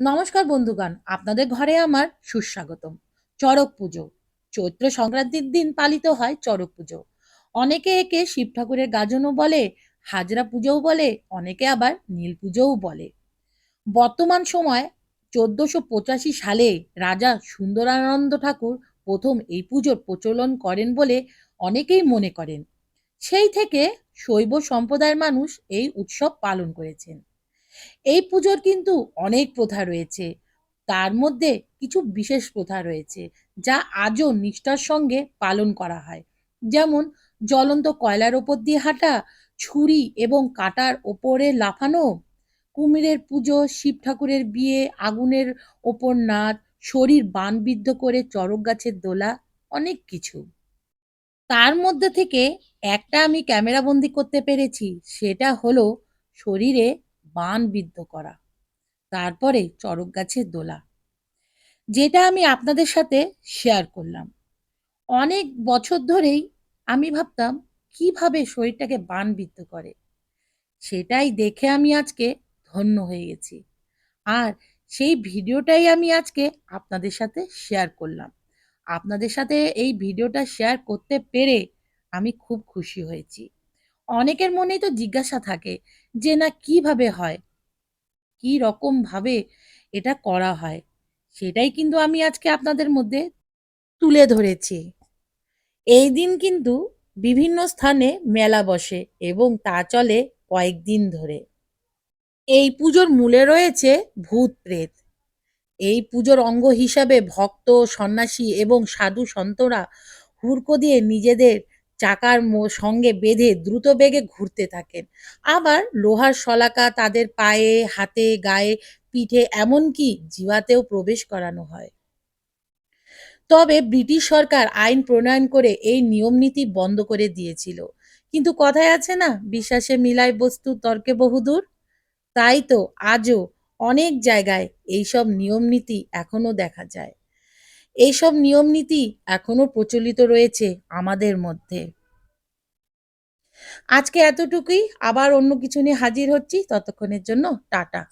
নমস্কার বন্ধুগণ, আপনাদের ঘরে আমার সুস্বাগতম। চড়ক পুজো। চৈত্র সংক্রান্তির দিন পালিত হয় চড়ক পুজো। অনেকে একে শিব ঠাকুরের গাজনও বলে, হাজরা পুজোও বলে, অনেকে আবার নীল পুজোও বলে। বর্তমান সময় চোদ্দশো পঁচাশি সালে রাজা সুন্দরানন্দ ঠাকুর প্রথম এই পুজোর প্রচলন করেন বলে অনেকেই মনে করেন। সেই থেকে শৈব সম্প্রদায়ের মানুষ এই উৎসব পালন করেছেন। এই পুজোর কিন্তু অনেক প্রথা রয়েছে। তার মধ্যে কিছু বিশেষ প্রথা রয়েছে, যা আজও নিষ্ঠার সঙ্গে পালন করা হয়। যেমন জ্বলন্ত কয়লার ওপর দিয়ে হাঁটা, ছুরি এবং কাটার ওপরে লাফানো, কুমিরের পুজো, শিব ঠাকুরের বিয়ে, আগুনের ওপর নাচ, শরীর বানবিদ্ধ করে চড়ক গাছের দোলা, অনেক কিছু। তার মধ্যে থেকে একটা আমি ক্যামেরাবন্দি করতে পেরেছি, সেটা হলো শরীরে বান বিদ্ধ করা। তারপরে চড়ক গাছের দোলা। যেটা আমি আপনাদের সাথে শেয়ার করলাম। অনেক বছর ধরেই আমি ভাবতাম, কীভাবে শরীরটাকে বান বিদ্ধ করে? সেটাই দেখে আমি আজকে ধন্য হয়ে গেছি। আর সেই ভিডিওটাই আমি আজকে আপনাদের সাথে শেয়ার করলাম। আপনাদের সাথে এই ভিডিওটা শেয়ার করতে পেরে আমি খুব খুশি হয়েছি। অনেকের মনেই তো জিজ্ঞাসা থাকে যে, না, কীভাবে হয়? কি রকম ভাবে এটা করা হয়? সেটাই কিন্তু আমি আজকে আপনাদের মধ্যে তুলে ধরেছি। এই দিন কিন্তু বিভিন্ন স্থানে মেলা বসে এবং তা চলে কয়েকদিন ধরে। এই পুজোর মূলে রয়েছে ভূত প্রেত। এই পুজোর অঙ্গ হিসাবে ভক্ত, সন্ন্যাসী এবং সাধু সন্তরা হুড়কো দিয়ে নিজেদের চাকার সঙ্গে বেঁধে দ্রুত বেগে ঘুরতে থাকেন। আবার লোহার শলাকা তাদের পায়ে, হাতে, গায়ে, পিঠে এমনকি জিওয়াতেও প্রবেশ করানো হয়। তবে ব্রিটিশ সরকার আইন প্রণয়ন করে এই নিয়ম নীতি বন্ধ করে দিয়েছিল। কিন্তু কথায় আছে না, বিশ্বাসে মিলায় বস্তু তর্কে বহুদূর? তাই তো আজও অনেক জায়গায় এইসব নিয়ম নীতি এখনও দেখা যায়। এইসব নিয়ম নীতি এখনও প্রচলিত রয়েছে আমাদের মধ্যে। আজকে এতটুকুই। আবার অন্য কিছু নিয়ে হাজির হচ্ছি। ততক্ষণের জন্য টাটা।